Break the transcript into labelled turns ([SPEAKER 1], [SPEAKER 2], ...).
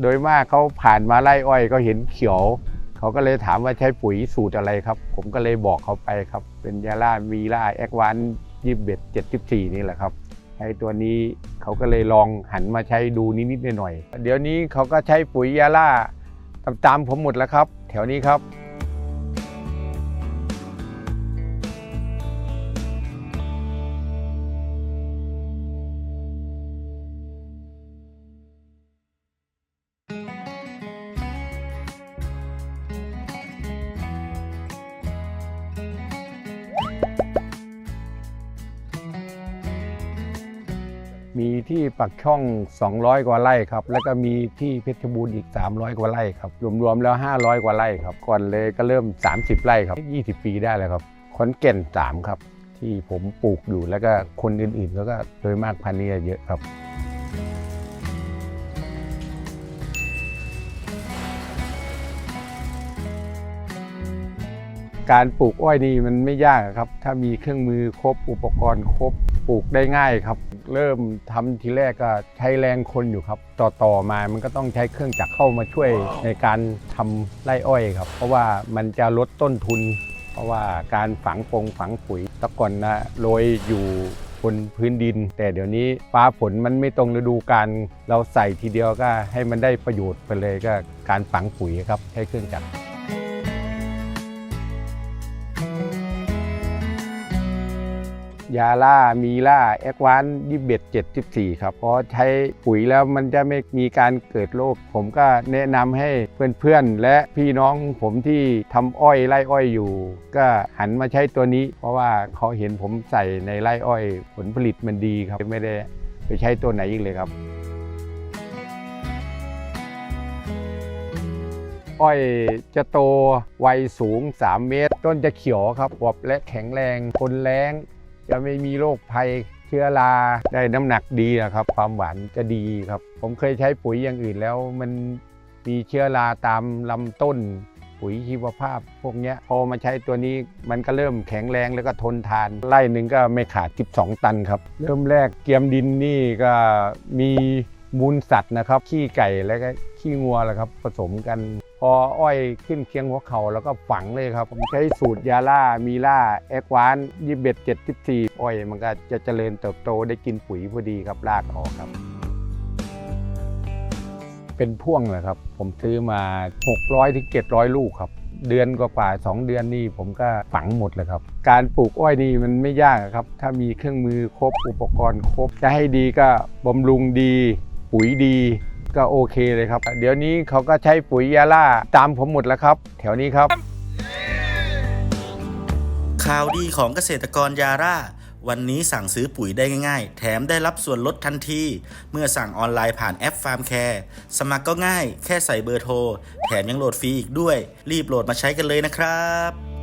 [SPEAKER 1] โดยมากเขาผ่านมาไล่อ้อยก็เห็นเขียว เขาก็เลยถามว่าใช้ปุ๋ยสูตรอะไรครับ ผมก็เลยบอกเขาไปครับ เป็นยาล่ามีล่าแอควันยี่สิบเอ็ดเจ็ดสิบสี่นี่แหละครับใช้ตัวนี้เขาก็เลยลองหันมาใช้ดูนิดๆหน่อยๆเดี๋ยวนี้เขาก็ใช้ปุ๋ยยาล่าตามๆผมหมดแล้วครับ แถวนี้ครับ มีที่ปักช่อง 200 กว่าไร่ครับ แล้วก็มีที่เพชรบูรณ์อีก 300 กว่าไร่ครับ รวมๆแล้ว 500 กว่าไร่ครับ ก่อนเลยก็เริ่ม 30 ไร่ครับ 20 ปีได้แล้วครับ ขอนแก่น 3 ครับ ที่ผมปลูกอยู่แล้วก็คนอื่นๆเขาก็โดยมากพันธุ์นี้เยอะครับการปลูกอ้อยนี่มันไม่ยากครับ ถ้ามีเครื่องมือครบอุปกรณ์ครบ ปลูกได้ง่ายครับ เริ่มทำทีแรกก็ใช้แรงคนอยู่ครับ ต่อต่อมามันก็ต้องใช้เครื่องจักรเข้ามาช่วยในการทำไร่อ้อยครับ เพราะว่ามันจะลดต้นทุน เพราะว่าการฝังปงฝังปุ๋ยตะก่อนนะโรยอยู่บนพื้นดิน แต่เดี๋ยวนี้ฟ้าฝนมันไม่ตรงฤดูกาลเราใส่ทีเดียวก็ให้มันได้ประโยชน์ไปเลยก็การฝังปุ๋ยครับใช้เครื่องจักร ยาล่ามีล่าแอควานยี่สิบเอ็ดเจ็ดสิบสี่ครับเพราะใช้ปุ๋ยแล้วมันจะไม่มีการเกิดโรคผมก็แนะนำให้เพื่อนๆ และพี่น้องผมที่ทำอ้อยไร่อ้อยอยู่ ก็หันมาใช้ตัวนี้ เพราะว่าเขาเห็นผมใส่ในไร่อ้อย ผลผลิตมันดีครับไม่ได้ไปใช้ตัวไหนอีกเลยครับอ้อยจะโตไวสูง 3 เมตร ต้นจะเขียวครับอวบและแข็งแรงทนแรง จะไม่มีโรคภัยเชื้อราได้น้ำหนักดีนะครับ ความหวานจะดีครับ ผมเคยใช้ปุ๋ยอย่างอื่นแล้วมันมีเชื้อราตามลำต้น ปุ๋ยชีวภาพ พวกเนี้ยพอมาใช้ตัวนี้มันก็เริ่มแข็งแรงแล้วก็ทนทานไร่หนึ่งก็ไม่ขาด 12 ตันครับ เริ่มแรกเกียมดินนี่ก็มีมูลสัตว์นะครับ ขี้ไก่แล้วก็ขี้งัวแหละครับ ผสมกัน ออ้อยขึ้นเคียงหัวเข่าแล้วก็ฝังเลยครับ ผมใช้สูตรยาล่ามีล่าแอควานยี่เบ็ดเจ็ดสิบสี่อ้อยมันก็จะเจริญเติบโตได้กินปุ๋ยพอดีครับรากออกครับ เป็นพ่วงเลยครับ ผมซื้อมา 600ถึง700 ลูกครับ เดือนกว่าๆสองเดือนนี่ผมก็ฝังหมดเลยครับ การปลูกอ้อยนี่มันไม่ยากครับ ถ้ามีเครื่องมือครบอุปกรณ์ครบจะให้ดีก็บำรุงดี ปุ๋ยดี ก็โอเคเลยครับ เดี๋ยวนี้เขาก็ใช้ปุ๋ยยาล่าตามผมหมดแล้วครับ แถวนี้ครับ
[SPEAKER 2] ข่าวดีของเกษตรกรยาร่า วันนี้สั่งซื้อปุ๋ยได้ง่ายๆ แถมได้รับส่วนลดทันที เมื่อสั่งออนไลน์ผ่านแอปฟาร์มแคร์สมัครก็ง่าย แค่ใส่เบอร์โทร แถมยังโหลดฟรีอีกด้วย รีบโหลดมาใช้กันเลยนะครับ